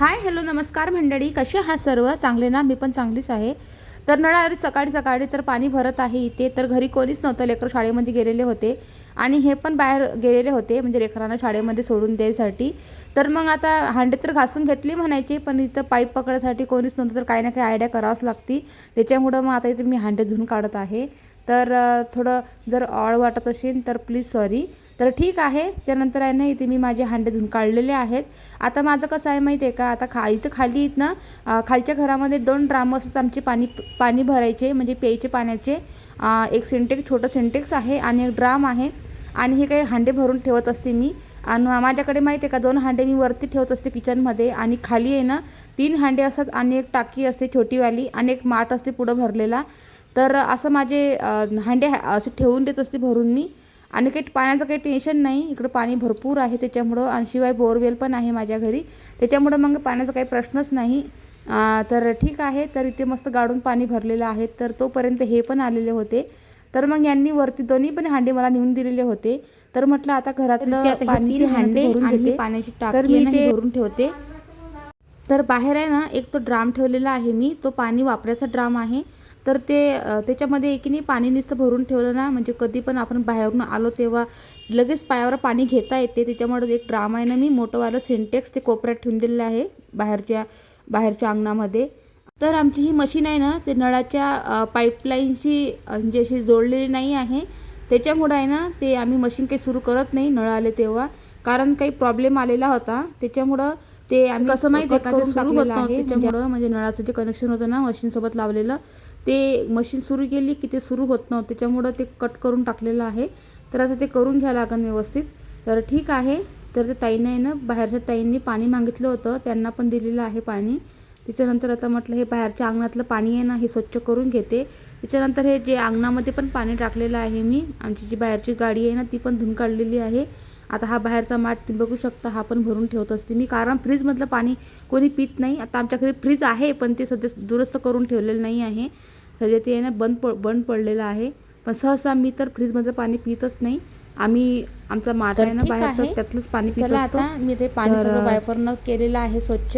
Hi hello नमस्कार मंडळी. कसे हा सर्व? चांगले ना? मी पण चांगलीच आहे. तर नळारी सकाळी सकाळी तर पाणी भरत आहे इथे तर घरी कोणीच नव्हतं. लेकरं शाळेमध्ये गेलेले होते. आणि हे पण बाहेर गेलेले होते म्हणजे लेकरांना शाळेमध्ये सोडून द्यायसाठी. तर मग आता हांडे तर घासून घेतली म्हणायची पण इथं पाईप पकडायसाठी कोणीच नव्हतं तर काही ना काही आयडिया करावंच लागती. त्याच्यामुळं मग आता इथे मी हांडे धुवून काढत आहे. तर थोडं जर ऑळ वाटत असेल तर प्लीज सॉरी तर ठीक आहे त्यानंतर आहे ना इथे मी माझे हांडे धुवून काढलेले आहेत. आता माझं कसं आहे माहिती आहे का? आता खा इथं खाली इथं ना खालच्या घरामध्ये दोन ड्राम असतात आमचे पाणी पाणी भरायचे म्हणजे प्यायचे पाण्याचे. एक सिंटेक्स छोटं सिंटेक्स आहे आणि एक ड्राम आहे. आणि हे काही हांडे भरून ठेवत असते मी. आणि माझ्याकडे माहिती आहे का दोन हांडे मी वरती ठेवत असते किचनमध्ये. आणि खाली आहे ना तीन हांडे असतात आणि एक टाकी असते छोटीवाली आणि एक माठ असते पुढं भरलेला. तर असं माझे हांडे असे ठेवून देत असते भरून मी. आणि काही पाण्याचं काही टेन्शन नाही. इकडं पाणी भरपूर आहे त्याच्यामुळं. आणि शिवाय बोरवेल पण आहे माझ्या घरी. त्याच्यामुळं मग पाण्याचा काही प्रश्नच नाही. तर ठीक आहे. तर इथे मस्त गाडून पाणी भरलेलं आहे. तर तोपर्यंत हे पण आलेले होते. तर मग यांनी वरती दोन्ही पण हांडे मला नेऊन दिलेले होते. तर म्हटलं आता घरातलं पाणी हांडे पाण्याची टाकी मी ते भरून ठेवते. तर बाहेर आहे ना एक तो ड्राम ठेवलेला आहे मी. तो पाणी वापरायचा ड्राम आहे. तर ते त्याच्यामध्ये की नाही पाणी नुसतं भरून ठेवलं ना म्हणजे कधी पण आपण बाहेरून आलो तेव्हा लगेच पायावर पाणी घेता येते. त्याच्यामुळे एक ड्राम आहे ना मी मोठंवालं सिंटेक्स ते कोपऱ्यात ठेवून दिलेलं आहे बाहेरच्या बाहेरच्या अंगणामध्ये. तर आमची ही मशीन आहे ना ते नळाच्या पाईपलाईनशी म्हणजे अशी जोडलेली नाही आहे. त्याच्यामुळं आहे ना ते आम्ही मशीन काही सुरू करत नाही नळ आले तेव्हा. कारण काही प्रॉब्लेम आलेला होता. त्याच्यामुळं ते आम्ही कसं माहिती आहे का? ते सुरू होत त्याच्यामुळं म्हणजे नळाचं जे कनेक्शन होतं ना मशीनसोबत लावलेलं ते मशीन सुरू केली की ते सुरू होत नव्हतं. त्याच्यामुळं ते कट करून टाकलेलं आहे. तर आता ते करून घ्या लागेल व्यवस्थित. तर ठीक आहे. तर ते ताईने आहे ना बाहेरच्या ताईंनी पाणी मागितलं होतं. त्यांना पण दिलेलं आहे पाणी. त्याच्यानंतर आता म्हटलं हे बाहेरच्या अंगणातलं पाणी आहे ना हे स्वच्छ करून घेते. त्याच्यानंतर हे जे अंगणामध्ये पण पाणी टाकलेलं आहे मी आमची जी बाहेरची गाडी आहे ना ती पण धुवून काढलेली आहे. आता हा बाहेरचा माठ तुम्ही बघू शकता हा पण भरून ठेवत असते मी. कारण फ्रीजमधलं पाणी कोणी पित नाही. आता आमच्याकडे फ्रीज आहे पण ते सध्या दुरुस्त करून ठेवलेलं नाही आहे. सध्या ते ना बंद प बंद पडलेलं आहे. पण सहसा मी तर फ्रीजमधलं पाणी पितच नाही. आम्ही आमचा माठ आहे ना बाहेरचं त्यातलंच पाणी पित आता मी ते पाणी सगळं वायफरनं केलेलं आहे स्वच्छ.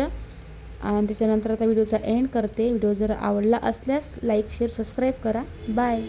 आणि त्याच्यानंतर आता व्हिडिओचा एंड करते. व्हिडिओ जर आवडला असल्यास लाईक शेअर सबस्क्राईब करा. बाय